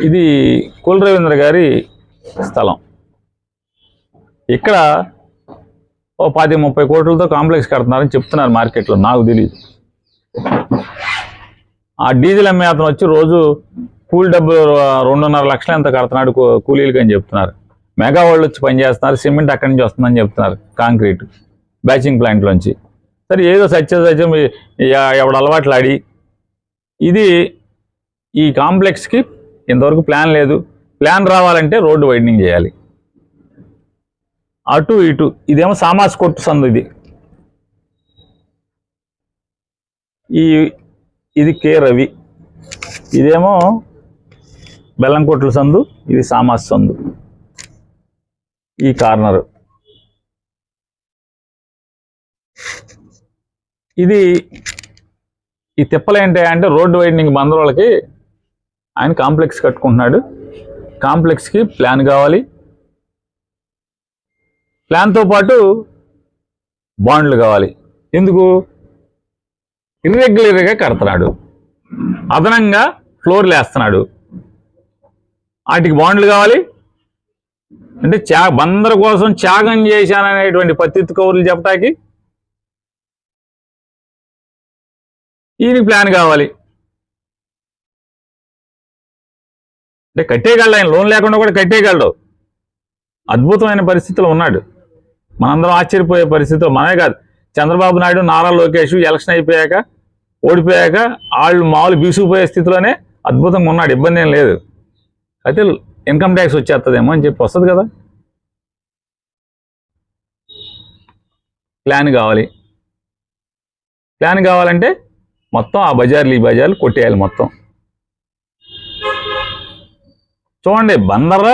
ఇది కుల రవీంద్ర గారి స్థలం. ఇక్కడ ఓ పది ముప్పై కోట్లతో కాంప్లెక్స్ కడుతున్నారని చెప్తున్నారు మార్కెట్లో. నాకు తెలియదు ఆ డీజిల్ అమ్మే అతను వచ్చి రోజు కూలి డబ్బు రెండున్నర లక్షలు ఎంత కడుతున్నాడు కూ- కూలీలకి అని చెప్తున్నారు. మెగా వాళ్ళు వచ్చి పనిచేస్తున్నారు సిమెంట్ అక్కడి నుంచి వస్తుందని చెప్తున్నారు కాంక్రీట్. బ్యాచింగ్ ప్లాంట్లోంచి సరే ఏదో సత్య సత్యం ఎవడ అలవాట్లు ఆడి ఇది ఈ కాంప్లెక్స్కి ఇంతవరకు ప్లాన్ లేదు. ప్లాన్ రావాలంటే రోడ్డు వైడనింగ్ చేయాలి. అటు ఇటు ఇదేమో సామాస్ కొట్టు సందు ఇది. ఈ ఇది కే రవి. ఇదేమో బెల్లంకొట్ల సందు ఇది సామాస్ సందు. ఈ కార్నర్. ఇది ఈ తిప్పలు ఏంటి అంటే రోడ్డు వైడనింగ్ బందరోళ్ళకి ఆయన కాంప్లెక్స్ కట్టుకుంటున్నాడు. కాంప్లెక్స్కి ప్లాన్ కావాలి. ప్లాన్తో పాటు బాండ్లు కావాలి. ఎందుకు? ఇర్రెగ్యులర్గా కడుతున్నాడు. అదనంగా ఫ్లోర్లు వేస్తున్నాడు వాటికి బాండ్లు కావాలి. అంటే చా బందరు కోసం త్యాగం చేశాననేటువంటి పత్తిత్తు కౌరులు చెప్పటానికి ఈయనకి ప్లాన్ కావాలి. అంటే కట్టేయగలడు ఆయన? లోన్ లేకుండా కూడా కట్టేయగలడు. అద్భుతమైన పరిస్థితిలో ఉన్నాడు. మనందరం ఆశ్చర్యపోయే పరిస్థితిలో మనమే కాదు. చంద్రబాబు నాయుడు నారా లోకేష్ ఎలక్షన్ అయిపోయాక ఓడిపోయాక వాళ్ళు మామూలు బీసుకుపోయే స్థితిలోనే అద్భుతంగా ఉన్నాడు. ఇబ్బంది ఏం లేదు. అయితే ఇన్కమ్ ట్యాక్స్ వచ్చేస్తుందేమో అని చెప్పి వస్తుంది కదా. ప్లాన్ కావాలి. ప్లాన్ కావాలంటే మొత్తం ఆ బజార్లు ఈ బజార్లు కొట్టేయాలి మొత్తం. చూడండి బందర్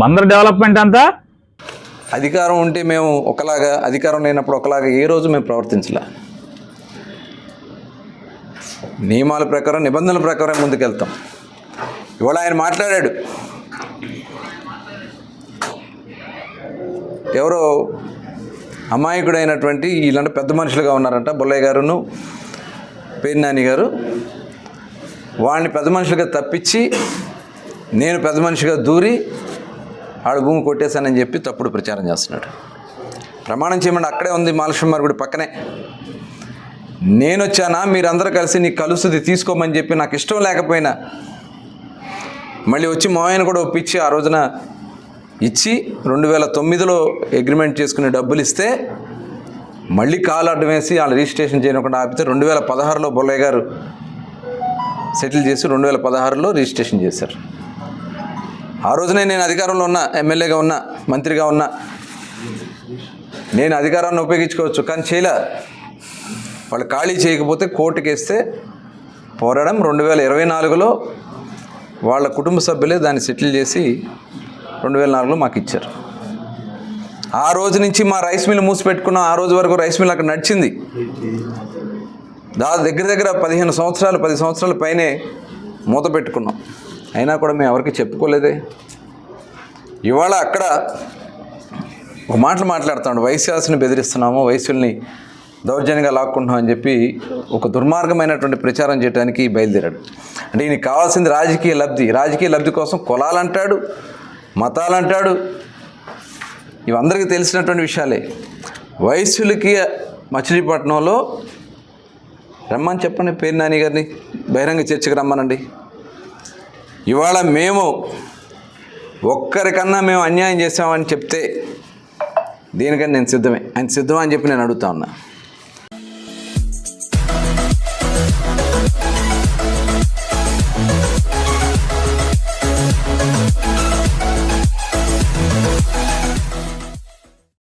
బందర్ డెవలప్మెంట్ అంతా అధికారం ఉంటే మేము ఒకలాగా అధికారం లేనప్పుడు ఒకలాగా ఏ రోజు మేము ప్రవర్తించలే. నియమాల ప్రకారం నిబంధనల ప్రకారం ముందుకెళ్తాం. ఇవాళ ఆయన మాట్లాడాడు. ఎవరో అమాయకుడైనటువంటి వీళ్ళంటే పెద్ద మనుషులుగా ఉన్నారంట బుల్లయ్య గారును పేర్నాని గారు. వాడిని పెద్ద మనుషులుగా తప్పించి నేను పెద్ద మనిషిగా దూరి ఆడ భూమి కొట్టేశానని చెప్పి తప్పుడు ప్రచారం చేస్తున్నాడు. ప్రమాణం చేయమని అక్కడే ఉంది మాలక్ష్మ గుడి పక్కనే. నేను వచ్చానా మీరందరూ కలిసి నీకు కలుస్తుంది తీసుకోమని చెప్పి నాకు ఇష్టం లేకపోయినా మళ్ళీ వచ్చి మావయ్యను కూడా ఒప్పించి ఆ రోజున ఇచ్చి రెండు వేల తొమ్మిదిలో అగ్రిమెంట్ చేసుకునే డబ్బులు ఇస్తే మళ్ళీ కాలు అడ్డం వేసి వాళ్ళు రిజిస్ట్రేషన్ చేయకుండా ఆపితే రెండు వేల పదహారులో బొల్లయ్య గారు సెటిల్ చేసి రెండు వేల పదహారులో రిజిస్ట్రేషన్ చేశారు. ఆ రోజునే నేను అధికారంలో ఉన్నా ఎమ్మెల్యేగా ఉన్నా మంత్రిగా ఉన్నా. నేను అధికారాన్ని ఉపయోగించుకోవచ్చు కానీ చేయలే. వాళ్ళు ఖాళీ చేయకపోతే కోర్టుకి వేస్తే పోరాడం రెండు వేల ఇరవై నాలుగులో వాళ్ళ కుటుంబ సభ్యులే దాన్ని సెటిల్ చేసి రెండు వేల నాలుగులో మాకు ఇచ్చారు. ఆ రోజు నుంచి మా రైస్ మిల్ మూసిపెట్టుకున్నాం ఆ రోజు వరకు రైస్ మిల్ అక్కడ నడిచింది. దా దగ్గర దగ్గర పదిహేను సంవత్సరాలు పది సంవత్సరాల పైనే మూత పెట్టుకున్నాం. అయినా కూడా మేము ఎవరికి చెప్పుకోలేదే. ఇవాళ అక్కడ ఒక మాటలు మాట్లాడుతాడు వైశ్యాసుని బెదిరిస్తున్నాము వైశ్యుల్ని దౌర్జన్యంగా లాక్కుంటున్నాం అని చెప్పి ఒక దుర్మార్గమైనటువంటి ప్రచారం చేయడానికి బయలుదేరాడు. అంటే ఈయనకి కావాల్సింది రాజకీయ లబ్ధి. రాజకీయ లబ్ధి కోసం కులాలంటాడు మతాలంటాడు ఇవందరికీ తెలిసినటువంటి విషయాలే. వైశ్యులకి మచిలీపట్నంలో రమ్మని చెప్పండి పేరు నాని గారిని బహిరంగ చర్చకు రమ్మనండి. ఇవాళ మేము ఒక్కరికన్నా మేము అన్యాయం చేసామని చెప్తే దీనికన్నా నేను సిద్ధమే. ఆయన సిద్ధమా అని చెప్పి నేను అడుగుతా ఉన్నా.